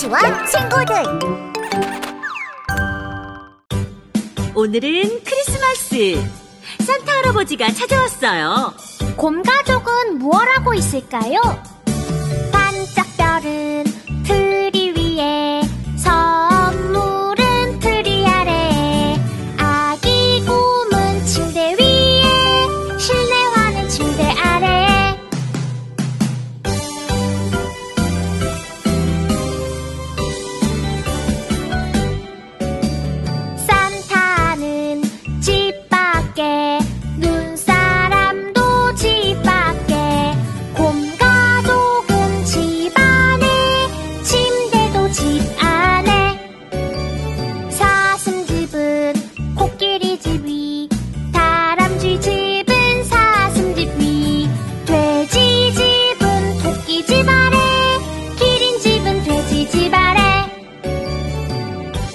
아저씨와 친구들 오늘은 크리스마스. 산타 할아버지가 찾아왔어요. 곰 가족은 무얼 하고 있을까요?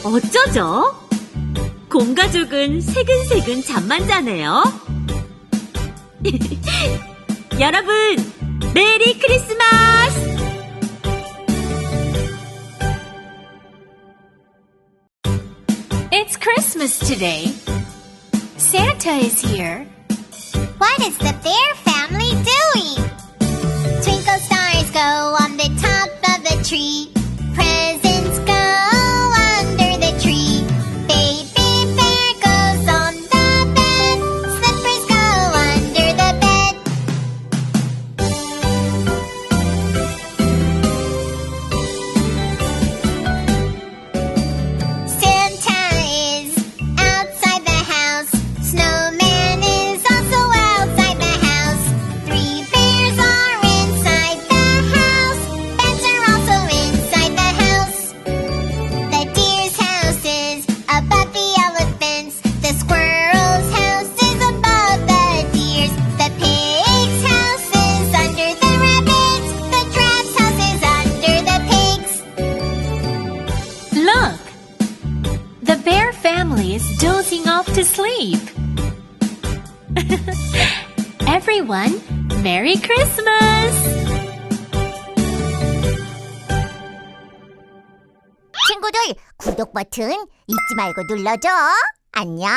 어쩌죠? 곰 가족은 새근새근 잠만 자네요. 여러분, 메리 크리스마스! It's Christmas today. Santa is here. What is the bear family is dozing off to sleep. Everyone, Merry Christmas! 친구들 구독 버튼 잊지 말고 눌러줘. 안녕.